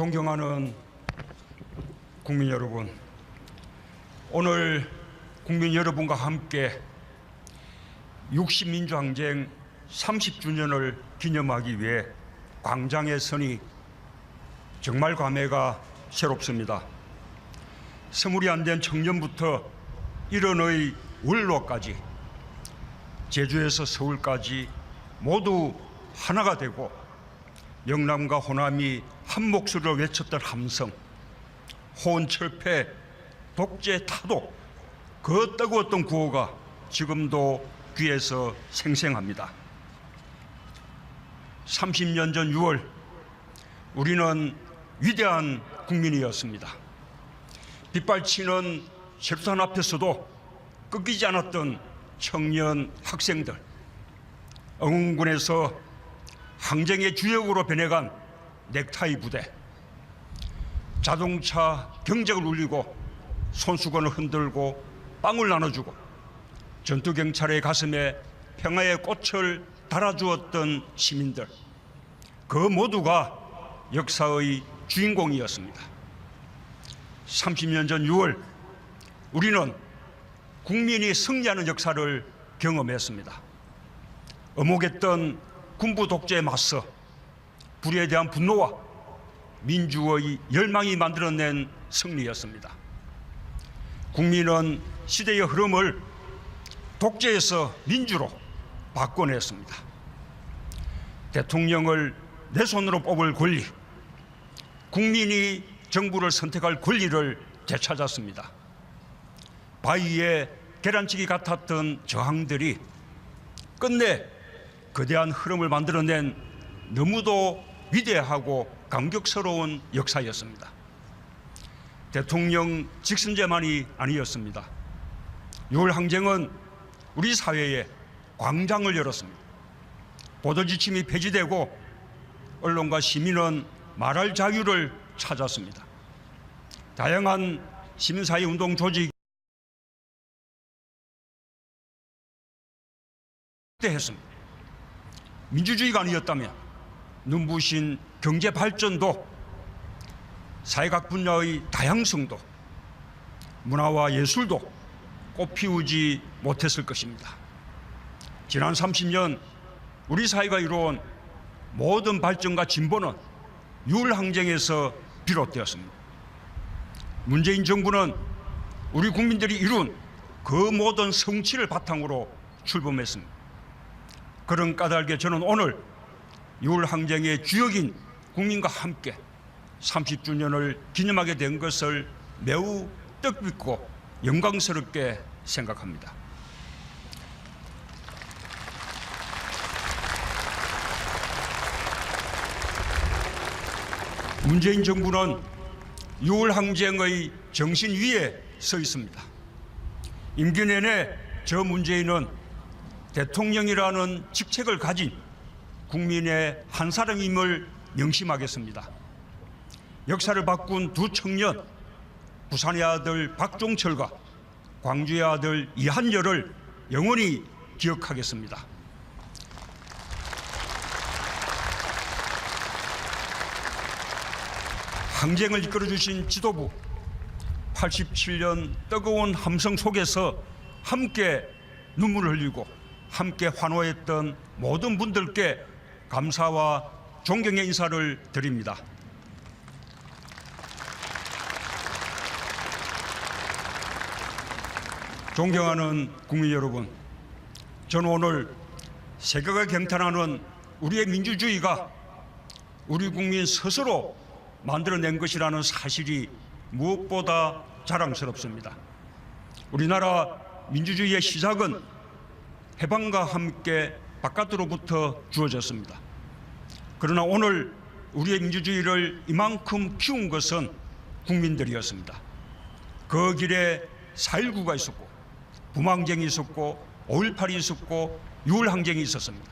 존경하는 국민 여러분, 오늘 국민 여러분과 함께 60민주항쟁 30주년을 기념하기 위해 광장에 서니 정말 감회가 새롭습니다. 스물이 안 된 청년부터 일원의 원로까지 제주에서 서울까지 모두 하나가 되고 영남과 호남이 한 목소리로 외쳤던 함성 호언철폐 독재 타도 그 뜨거웠던 구호가 지금도 귀에서 생생합니다. 30년 전 6월 우리는 위대한 국민이었습니다. 빗발치는 쇠루탄 앞에서도 꺾이지 않았던 청년 학생들 응원군에서 항쟁의 주역으로 변해간 넥타이 부대 자동차 경적을 울리고 손수건을 흔들고 빵을 나눠주고 전투경찰의 가슴에 평화의 꽃을 달아주었던 시민들 그 모두가 역사의 주인공이었습니다. 30년 전 6월 우리는 국민이 승리하는 역사를 경험했습니다. 어목했던 군부 독재에 맞서 불의에 대한 분노와 민주의 열망이 만들어낸 승리였습니다. 국민은 시대의 흐름을 독재에서 민주로 바꿔냈습니다. 대통령을 내 손으로 뽑을 권리, 국민이 정부를 선택할 권리를 되찾았습니다. 바위에 계란치기 같았던 저항들이 끝내 거대한 흐름을 만들어낸 너무도 위대하고 감격스러운 역사였습니다. 대통령 직선제만이 아니었습니다. 6월 항쟁은 우리 사회에 광장을 열었습니다. 보도지침이 폐지되고 언론과 시민은 말할 자유를 찾았습니다. 다양한 시민사회 운동 조직 했습니다. 민주주의가 아니었다면 눈부신 경제 발전도 사회각 분야의 다양성도 문화와 예술도 꽃피우지 못했을 것입니다. 지난 30년 우리 사회가 이루어온 모든 발전과 진보는 율항쟁에서 비롯되었습니다. 문재인 정부는 우리 국민들이 이룬 그 모든 성취를 바탕으로 출범했습니다. 그런 까닭에 저는 오늘 율항쟁의 주역인 국민과 함께 30주년을 기념하게 된 것을 매우 뜻깊고 영광스럽게 생각합니다. 문재인 정부는 6월 항쟁의 정신 위에 서 있습니다. 임기 내내 저 문재인은 대통령이라는 직책을 가진 국민의 한 사람임을 명심하겠습니다. 역사를 바꾼 두 청년 부산의 아들 박종철과 광주의 아들 이한열을 영원히 기억하겠습니다. 항쟁을 이끌어 주신 지도부 87년 뜨거운 함성 속에서 함께 눈물을 흘리고 함께 환호했던 모든 분들께 감사와 존경의 인사를 드립니다. 존경하는 국민 여러분, 저는 오늘 세계가 경탄하는 우리의 민주주의가 우리 국민 스스로 만들어낸 것이라는 사실이 무엇보다 자랑스럽습니다. 우리나라 민주주의의 시작은 해방과 함께 바깥으로부터 주어졌습니다. 그러나 오늘 우리의 민주주의를 이만큼 키운 것은 국민들이었습니다. 그 길에 4.19가 있었고 부망쟁이 있었고 5.18이 있었고 6월 항쟁이 있었습니다.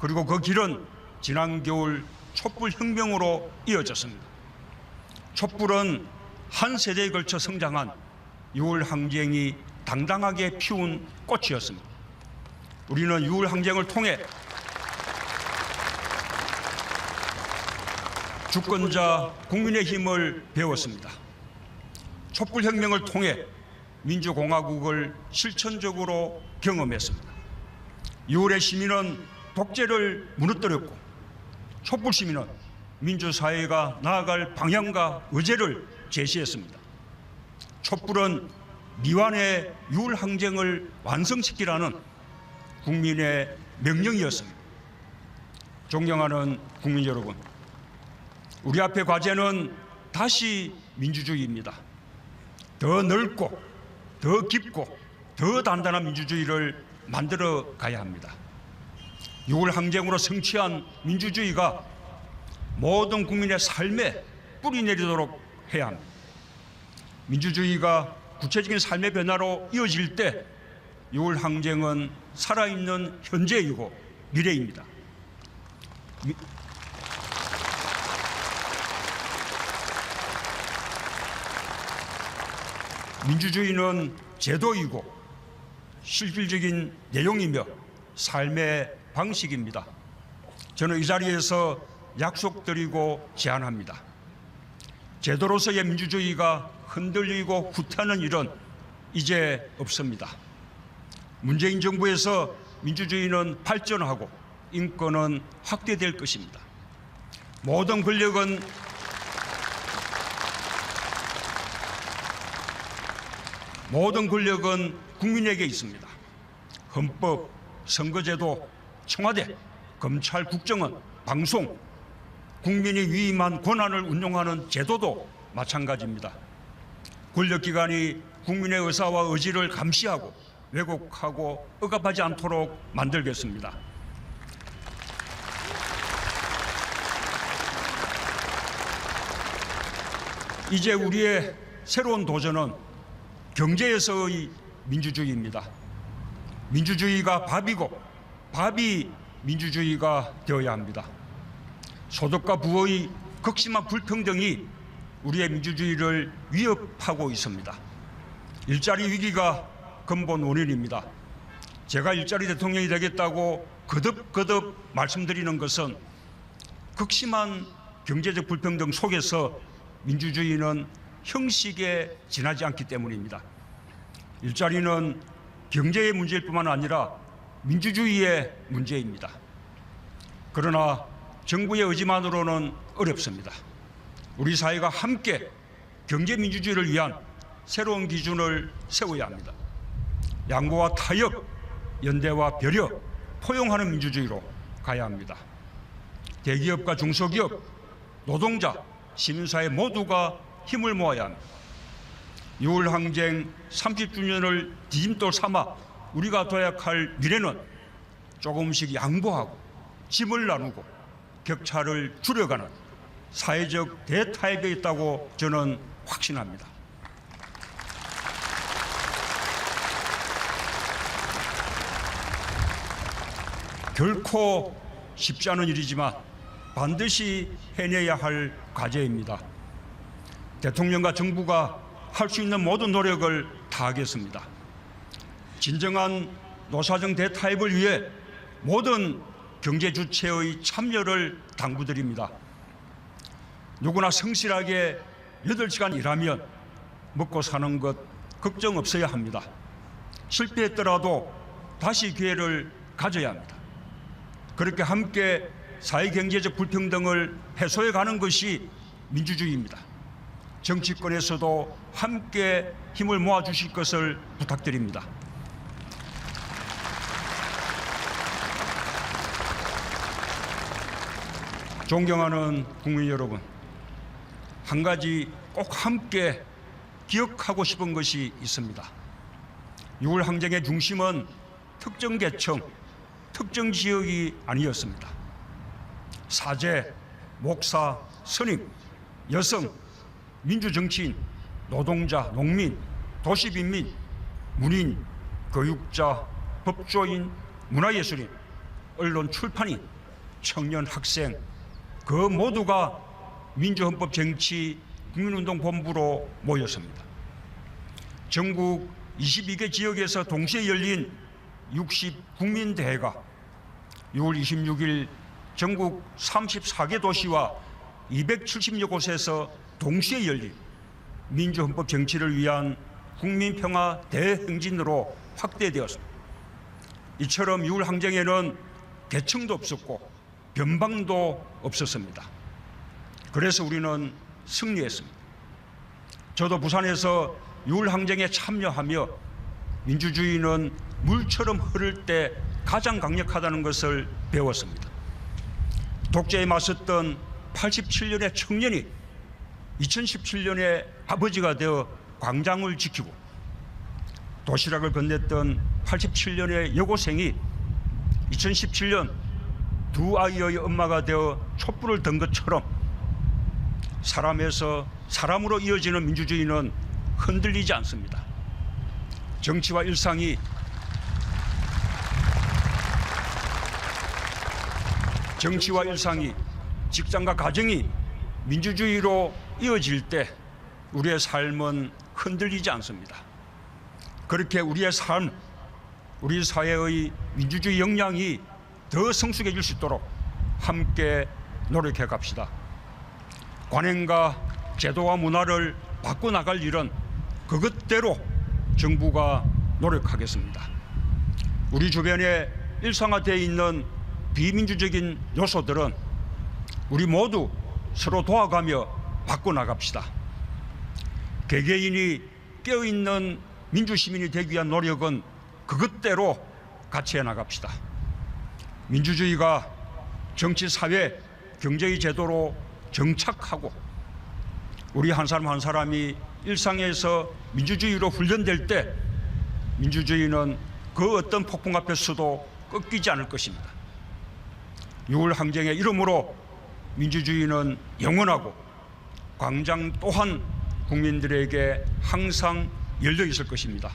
그리고 그 길은 지난 겨울 촛불 혁명으로 이어졌습니다. 촛불은 한 세대에 걸쳐 성장한 6월 항쟁이 당당하게 피운 꽃이었습니다. 우리는 6월 항쟁을 통해 주권자 국민의 힘을 배웠습니다. 촛불혁명을 통해 민주공화국을 실천적으로 경험했습니다. 6월의 시민은 독재를 무너뜨렸고 촛불 시민은 민주사회가 나아갈 방향과 의제를 제시했습니다. 촛불은 미완의 유울항쟁을 완성시키라는 국민의 명령이었습니다. 존경하는 국민 여러분, 우리 앞의 과제는 다시 민주주의입니다. 더 넓고 더 깊고 더 단단한 민주주의를 만들어 가야 합니다. 6월 항쟁으로 성취한 민주주의가 모든 국민의 삶에 뿌리 내리도록 해야 합니다. 민주주의가 구체적인 삶의 변화로 이어질 때 6월 항쟁은 살아있는 현재이고 미래입니다. 미- 민주주의는 제도이고 실질적인 내용이며 삶의 방식입니다. 저는 이 자리에서 약속드리고 제안합니다. 제도로서의 민주주의가 흔들리고 후퇴하는 일은 이제 없습니다. 문재인 정부에서 민주주의는 발전하고 인권은 확대될 것입니다. 모든 권력은 모든 권력은 국민에게 있습니다. 헌법, 선거제도, 청와대, 검찰, 국정원, 방송, 국민이 위임한 권한을 운용하는 제도도 마찬가지입니다. 권력기관이 국민의 의사와 의지를 감시하고 왜곡하고 억압하지 않도록 만들겠습니다. 이제 우리의 새로운 도전은 경제에서의 민주주의입니다. 민주주의가 밥이고 밥이 민주주의가 되어야 합니다. 소득과 부의 극심한 불평등이 우리의 민주주의를 위협하고 있습니다. 일자리 위기가 근본 원인입니다. 제가 일자리 대통령이 되겠다고 거듭거듭 말씀드리는 것은 극심한 경제적 불평등 속에서 민주주의는 형식에 지나지 않기 때문입니다. 일자리는 경제의 문제일 뿐만 아니라 민주주의의 문제입니다. 그러나 정부의 의지만으로는 어렵습니다. 우리 사회가 함께 경제 민주주의를 위한 새로운 기준을 세워야 합니다. 양보와 타협, 연대와 배려, 포용하는 민주주의로 가야 합니다. 대기업과 중소기업, 노동자, 시민사회 모두가 힘을 모아야 합니다. 6월 항쟁 30주년을 디딤돌 삼아 우리가 도약할 미래는 조금씩 양보하고 짐을 나누고 격차를 줄여가는 사회적 대타협에 있다고 저는 확신합니다. 결코 쉽지 않은 일이지만 반드시 해내야 할 과제입니다. 대통령과 정부가 할 수 있는 모든 노력을 다하겠습니다. 진정한 노사정 대타협을 위해 모든 경제 주체의 참여를 당부드립니다. 누구나 성실하게 8시간 일하면 먹고 사는 것 걱정 없어야 합니다. 실패했더라도 다시 기회를 가져야 합니다. 그렇게 함께 사회 경제적 불평등을 해소해 가는 것이 민주주의입니다. 정치권에서도 함께 힘을 모아 주실 것을 부탁드립니다. 존경하는 국민 여러분, 한 가지 꼭 함께 기억하고 싶은 것이 있습니다. 6월 항쟁의 중심은 특정 계층, 특정 지역이 아니었습니다. 사제, 목사, 스님, 여성, 민주정치인, 노동자, 농민, 도시빈민, 문인, 교육자, 법조인, 문화예술인, 언론 출판인, 청년 학생 그 모두가 민주헌법 정치 국민운동본부로 모였습니다. 전국 22개 지역에서 동시에 열린 60 국민대회가 6월 26일 전국 34개 도시와 270여 곳에서 동시에 열린 민주헌법 정치를 위한 국민평화 대행진으로 확대되었습니다. 이처럼 6월 항쟁에는 대청도 없었고 변방도 없었습니다. 그래서 우리는 승리했습니다. 저도 부산에서 6월 항쟁에 참여하며 민주주의는 물처럼 흐를 때 가장 강력하다는 것을 배웠습니다. 독재에 맞섰던 87년의 청년이 2017년에 아버지가 되어 광장을 지키고 도시락을 건넸던 87년의 여고생이 2017년 두 아이의 엄마가 되어 촛불을 든 것처럼 사람에서 사람으로 이어지는 민주주의는 흔들리지 않습니다. 정치와 일상이 정치와 일상이 직장과 가정이 민주주의로 이어질 때 우리의 삶은 흔들리지 않습니다. 그렇게 우리의 삶, 우리 사회의 민주주의 역량이 더 성숙해질 수 있도록 함께 노력해 갑시다. 관행과 제도와 문화를 바꿔나갈 일은 그것대로 정부가 노력하겠습니다. 우리 주변에 일상화되어 있는 비민주적인 요소들은 우리 모두 서로 도와가며 바꿔나갑시다. 개개인이 깨어있는 민주시민이 되기 위한 노력은 그것대로 같이 해나갑시다. 민주주의가 정치, 사회, 경제의 제도로 정착하고 우리 한 사람 한 사람이 일상에서 민주주의로 훈련될 때 민주주의는 그 어떤 폭풍 앞에서도 꺾이지 않을 것입니다. 6월 항쟁의 이름으로 민주주의는 영원하고 광장 또한 국민들에게 항상 열려 있을 것입니다.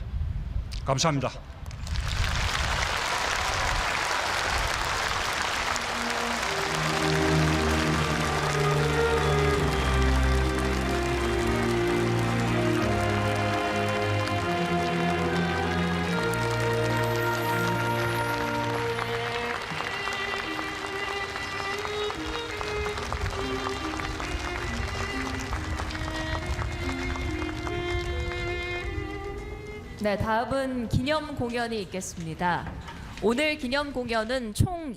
감사합니다. 네, 다음은 기념 공연이 있겠습니다. 오늘 기념 공연은 총